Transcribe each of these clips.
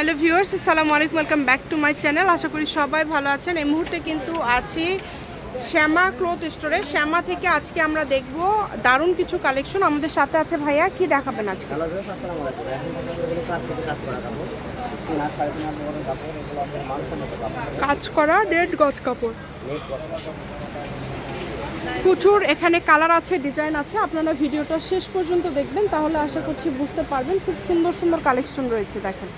Hello viewers আসসালামু আলাইকুম welcome back to my channel. আশা করি সবাই ভালো আছেন। এই মুহূর্তে কিন্তু আছি শ্যামা ক্লথ স্টোরে। শ্যামা থেকে আজকে আমরা দেখব দারুণ কিছু কালেকশন। আমাদের সাথে আছে ভাইয়া কি দেখাবেন আজকে? কাজ করা রেড গজ কাপড়। প্রচুর এখানে কালার আছে ডিজাইন আছে। আপনারা ভিডিওটা শেষ পর্যন্ত দেখবেন তাহলে আশা করছি বুঝতে পারবেন। খুব সুন্দর সুন্দর কালেকশন রয়েছে দেখেন।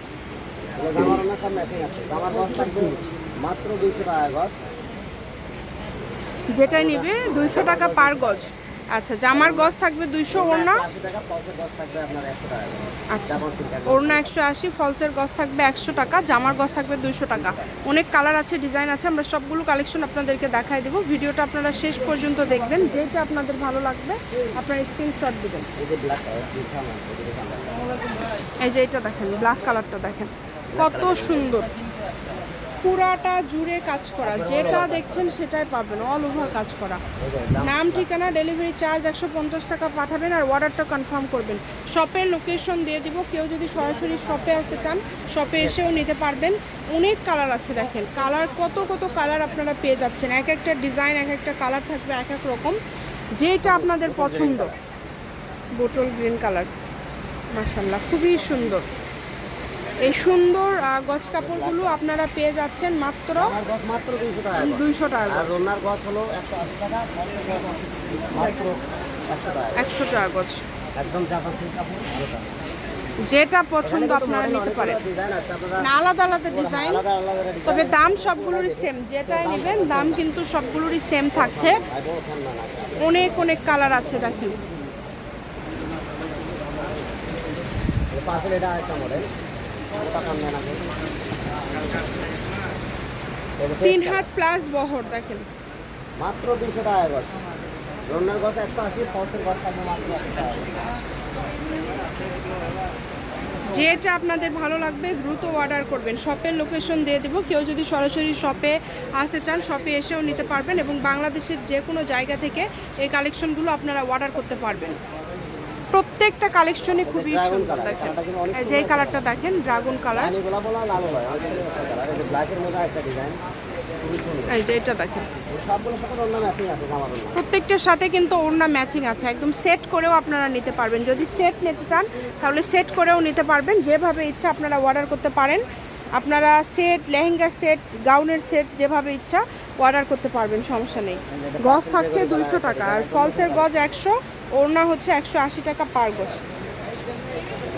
যেটাই নেবে, দুইশো টাকা পার গজ। আচ্ছা জামার গজ থাকবে দুইশো, ওড়না? একশো আচ্ছা। ওড়না একশো আশি, ফলসের গজ থাকবে একশো টাকা, জামার গজ থাকবে দুইশো টাকা। অনেক কালার আছে, ডিজাইন আছে, আমরা সবগুলো কালেকশন আপনাদেরকে দেখাই দেবো। ভিডিওটা আপনারা শেষ পর্যন্ত দেখবেন, যেটা আপনাদের ভালো লাগবে, আপনারা স্ক্রিনশট দেবেন। এই যে এটা দেখেন ব্ল্যাক কালারটা দেখেন। কত সুন্দর। পুরাটা জুড়ে কাজ করা, যেটা দেখছেন সেটাই পাবেন অল ওভার কাজ করা। নাম, ঠিকানা ডেলিভারি চার্জ একশো পঞ্চাশ টাকা পাঠাবেন আর অর্ডারটা কনফার্ম করবেন। শপের লোকেশন দিয়ে দিব, কেউ যদি সরাসরি শপে আসতে চান শপে এসেও নিতে পারবেন। অনেক কালার আছে দেখেন কালার কত কত কালার আপনারা পেয়ে যাচ্ছেন। এক একটা ডিজাইন এক একটা কালার থাকবে এক এক রকম, যেটা আপনাদের পছন্দ। বোটল গ্রিন কালার মাসাল্লাহ খুবই সুন্দর। এই সুন্দর গজ কাপড়গুলো আপনারা পেয়ে যাচ্ছেন মাত্র দুইশো টাকা রোনার হলো একশো আশি টাকা একশো একদম টাকা যেটা পছন্দ আপনারা নিতে পারেন। না আলাদা আলাদা ডিজাইন তবে দাম সবগুলোরই সেম যেটাই নেবেন দাম কিন্তু সবগুলোরই সেম থাকছে। অনেক অনেক কালার আছে দেখেন। তিন হাত প্লাস বহর দেখেন। মাত্র দুশো টাকা গছ। রন্নার গছ একশো আশি ফলসের গছ থাকবে মাত্র যেটা আপনাদের ভালো লাগবে দ্রুত অর্ডার করবেন। শপের লোকেশন দিয়ে দেবো। কেউ যদি সরাসরি শপে আসতে চান শপে এসেও নিতে পারবেন এবং বাংলাদেশের যে কোনো জায়গা থেকে এই কালেকশনগুলো আপনারা অর্ডার করতে পারবেন। প্রত্যেকটা কালেকশনই খুবই সুন্দর দেখেন। যে কালারটা দেখেন ড্রাগন কালার রানী গোলাপ বলা লাল কালার এই যে ব্ল্যাকের মধ্যে একটা ডিজাইন খুবই সুন্দর। এই যে এটা দেখেন। প্রত্যেকটার সাথে কিন্তু ওড়না ম্যাচিং আছে। একদম সেট করেও আপনারা নিতে পারবেন। যদি সেট নিতে চান তাহলে সেট করেও নিতে পারবেন। যেভাবে ইচ্ছা আপনারা অর্ডার করতে পারেন। আপনারা সেট লেহেঙ্গার সেট গাউনের সেট যেভাবে ইচ্ছা অর্ডার করতে পারবেন সমস্যা নেই। গজ থাকছে দুইশো টাকা। আর ফলসের গজ একশো ওড়না হচ্ছে একশো আশি টাকা পার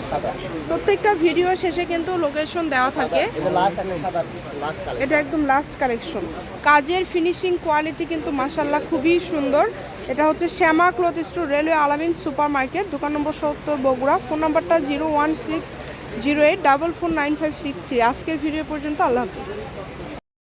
সাদা প্রত্যেকটা ভিডিও শেষে কিন্তু লোকেশন দেওয়া থাকে। এটা একদম লাস্ট কালেকশন কাজের ফিনিশিং কোয়ালিটি কিন্তু মাসাল্লাহ খুবই সুন্দর। এটা হচ্ছে Shyama cloth store, railway Alamin super market দোকান নম্বর সত্তর, বগুড়া। ফোন নাম্বারটা zero one six zero eight double four nine five six three আজকের ভিডিও পর্যন্ত আল্লাহ হাফিজ।